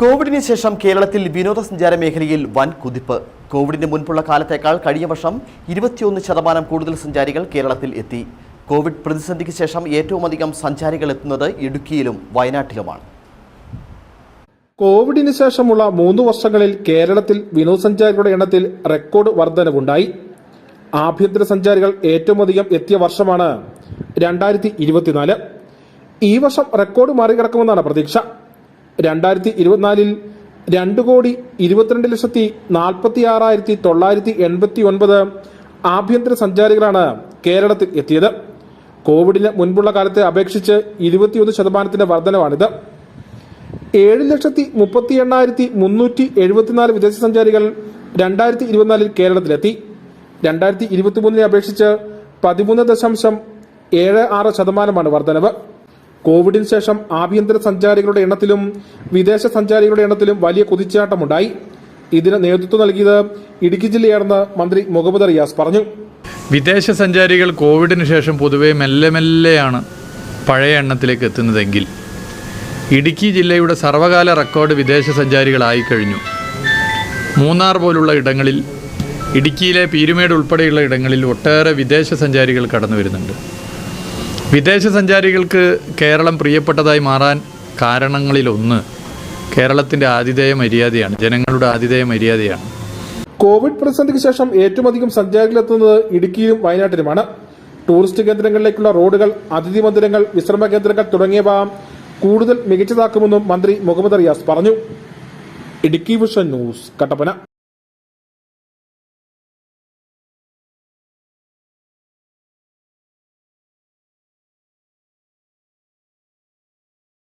കോവിഡിന് ശേഷം കേരളത്തിൽ വിനോദസഞ്ചാര മേഖലയിൽ വൻ കുതിപ്പ്. കോവിഡിന് മുൻപുള്ള കാലത്തേക്കാൾ കഴിഞ്ഞ വർഷം ഇരുപത്തിയൊന്ന് ശതമാനം കൂടുതൽ സഞ്ചാരികൾ കേരളത്തിൽ എത്തി. കോവിഡ് പ്രതിസന്ധിക്ക് ശേഷം ഏറ്റവും അധികം സഞ്ചാരികൾ എത്തുന്നത് ഇടുക്കിയിലും വയനാട്ടിലുമാണ്. കോവിഡിന് ശേഷമുള്ള മൂന്ന് വർഷങ്ങളിൽ കേരളത്തിൽ വിനോദസഞ്ചാരികളുടെ എണ്ണത്തിൽ റെക്കോർഡ് വർധനവുണ്ടായി. ആഭ്യന്തര സഞ്ചാരികൾ ഏറ്റവും അധികം എത്തിയ വർഷമാണ് രണ്ടായിരത്തി ഇരുപത്തിനാല്. ഈ വർഷം റെക്കോർഡ് മറികടക്കുമെന്നാണ് പ്രതീക്ഷ. രണ്ടായിരത്തി ഇരുപത്തിനാലിൽ രണ്ട് കോടി ഇരുപത്തിരണ്ട് ലക്ഷത്തി നാൽപ്പത്തി ആറായിരത്തി തൊള്ളായിരത്തി എൺപത്തി ഒൻപത് ആഭ്യന്തര സഞ്ചാരികളാണ് കേരളത്തിൽ എത്തിയത്. കോവിഡിന് മുൻപുള്ള കാലത്തെ അപേക്ഷിച്ച് ഇരുപത്തിയൊന്ന് ശതമാനത്തിന്റെ വർധനവാണിത്. ഏഴ് ലക്ഷത്തി മുപ്പത്തി എണ്ണായിരത്തി മുന്നൂറ്റി എഴുപത്തിനാല് വിദേശ സഞ്ചാരികൾ രണ്ടായിരത്തി ഇരുപത്തിനാലിൽ കേരളത്തിലെത്തി. രണ്ടായിരത്തി ഇരുപത്തിമൂന്നിനെ അപേക്ഷിച്ച് പതിമൂന്ന് ദശാംശം ഏഴ് ആറ് ശതമാനമാണ് വർധനവ്. കോവിഡിന് ശേഷം ആഭ്യന്തര സഞ്ചാരികളുടെ എണ്ണത്തിലും വിദേശ സഞ്ചാരികളുടെ എണ്ണത്തിലും വലിയ കുതിച്ചാട്ടമുണ്ടായി. ഇതിന് നേതൃത്വം നൽകിയത് ഇടുക്കി ജില്ലയാണെന്ന് മന്ത്രി മുഹമ്മദ് റിയാസ് പറഞ്ഞു. വിദേശ സഞ്ചാരികൾ കോവിഡിന് ശേഷം പൊതുവെ മെല്ലെ മെല്ലെയാണ് പഴയ എണ്ണത്തിലേക്ക് എത്തുന്നതെങ്കിൽ. ഇടുക്കി ജില്ലയുടെ സർവകാല റെക്കോർഡ് വിദേശ സഞ്ചാരികളായി കഴിഞ്ഞു. മൂന്നാർ പോലുള്ള ഇടങ്ങളിൽ ഇടുക്കിയിലെ പീരുമേട് ഉൾപ്പെടെയുള്ള ഇടങ്ങളിൽ ഒട്ടേറെ വിദേശ സഞ്ചാരികൾ കടന്നു വരുന്നുണ്ട് വിദേശ സഞ്ചാരികൾക്ക് കേരളം പ്രിയപ്പെട്ടതായി മാറാൻ കാരണങ്ങളിലൊന്ന് കേരളത്തിന്റെ ആതിഥേയ മര്യാദയാണ് ജനങ്ങളുടെ ആതിഥേയ മര്യാദയാണ്. കോവിഡ് പ്രതിസന്ധിക്ക് ശേഷം ഏറ്റവും അധികം സഞ്ചാരികളെത്തുന്നത് ഇടുക്കിയിലും വയനാട്ടിലുമാണ്. ടൂറിസ്റ്റ് കേന്ദ്രങ്ങളിലേക്കുള്ള റോഡുകൾ അതിഥി മന്ദിരങ്ങൾ വിശ്രമ കേന്ദ്രങ്ങൾ തുടങ്ങിയവ കൂടുതൽ മികച്ചതാക്കുമെന്നും മന്ത്രി മുഹമ്മദ് റിയാസ് പറഞ്ഞു. Idukki vision news Kattappana.